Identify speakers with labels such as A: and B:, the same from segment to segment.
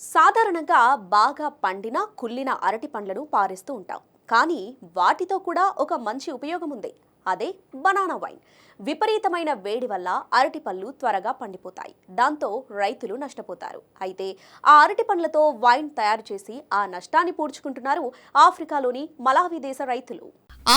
A: సాధారణంగా బాగా పండిన కుళ్ళిన అరటి పండ్లను పారేస్తూ ఉంటాం. కానీ వాటితో కూడా ఒక మంచి ఉపయోగం ఉంది. అదే బనానా వైన్. విపరీతమైన వేడి వల్ల అరటి పళ్ళు త్వరగా పండిపోతాయి. దాంతో రైతులు నష్టపోతారు. అయితే ఆ అరటి పండ్లతో వైన్ తయారు చేసి ఆ నష్టాన్ని పూడ్చుకుంటున్నారు ఆఫ్రికాలోని మలావి దేశ రైతులు.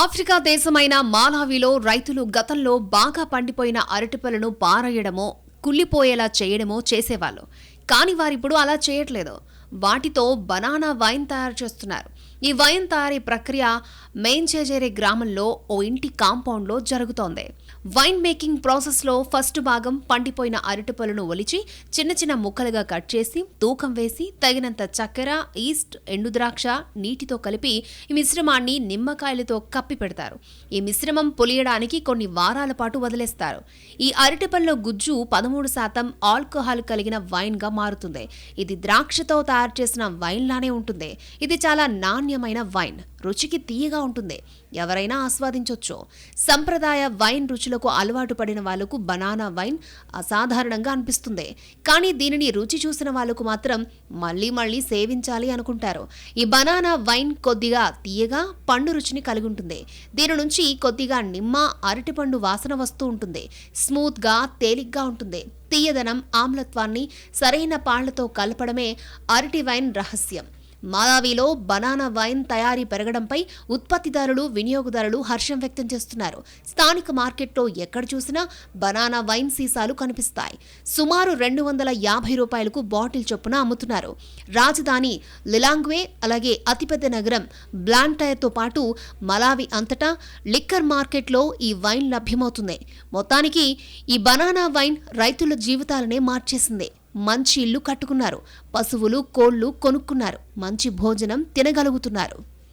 B: ఆఫ్రికా దేశమైన మాలావిలో రైతులు గతంలో బాగా పండిపోయిన అరటిపళ్ళను పారేయడమో కుళ్ళిపోయేలా చేయడమో చేసేవాళ్ళు. కానీ వారిప్పుడు అలా చేయట్లేదు. వాటితో బనానా వైన్ తయారు చేస్తున్నారు. ఈ వైన్ తయారీ ప్రక్రియ మెయిన్చేజేరే గ్రామంలో ఓ ఇంటి కాంపౌండ్లో జరుగుతోంది. వైన్ మేకింగ్ ప్రాసెస్లో ఫస్ట్ భాగం పండిపోయిన అరటిపళ్ళను ఒలిచి చిన్న చిన్న ముక్కలుగా కట్ చేసి తూకం వేసి తగినంత చక్కెర ఈస్ట్ ఎండుద్రాక్ష నీటితో కలిపి ఈ మిశ్రమాన్ని నిమ్మకాయలతో కప్పి పెడతారు. ఈ మిశ్రమం పొలియడానికి కొన్ని వారాల పాటు వదిలేస్తారు. ఈ అరటిపళ్ళ గుజ్జు పదమూడు శాతం ఆల్కహాల్ కలిగిన వైన్గా మారుతుంది. ఇది ద్రాక్షతో తయారు తయారు చేసిన వైన్ లానే ఉంటుంది. ఇది చాలా నాణ్యమైన వైన్. రుచికి తీయగా ఉంటుంది. ఎవరైనా ఆస్వాదించవచ్చు సంప్రదాయ వైన్ రుచులకు అలవాటు పడిన వాళ్ళకు బనానా వైన్ అసాధారణంగా అనిపిస్తుంది. కానీ దీనిని రుచి చూసిన వాళ్ళకు మాత్రం మళ్ళీ మళ్ళీ సేవించాలి అనుకుంటారు. ఈ బనానా వైన్ కొద్దిగా తీయగా పండు రుచిని కలిగి ఉంటుంది. దీని నుంచి కొద్దిగా నిమ్మ అరటిపండు వాసన వస్తూ ఉంటుంది. స్మూత్గా తేలిగ్గా ఉంటుంది. తీయదనం ఆమ్లత్వాన్ని సరైన పాళ్ళతో కలపడమే అరటి వైన్ రహస్యం. మాలావిలో బనానా వైన్ తయారీ పెరగడంపై ఉత్పత్తిదారులు వినియోగదారులు హర్షం వ్యక్తం చేస్తున్నారు. స్థానిక మార్కెట్లో ఎక్కడ చూసినా బనానా వైన్ సీసాలు కనిపిస్తాయి. సుమారు రెండు వందల యాభై రూపాయలకు బాటిల్ చొప్పున అమ్ముతున్నారు. రాజధాని లిలాంగ్వే అలాగే అతిపెద్ద నగరం బ్లాంటైర్తో పాటు మలావి అంతటా లిక్కర్ మార్కెట్లో ఈ వైన్ లభ్యమవుతుంది. మొత్తానికి ఈ బనానా వైన్ రైతుల జీవితాలనే మార్చేసింది. మంచి ఇల్లు కట్టుకున్నారు. పశువులు కోళ్ళు కొనుక్కున్నారు. మంచి భోజనం తినగలుగుతున్నారు.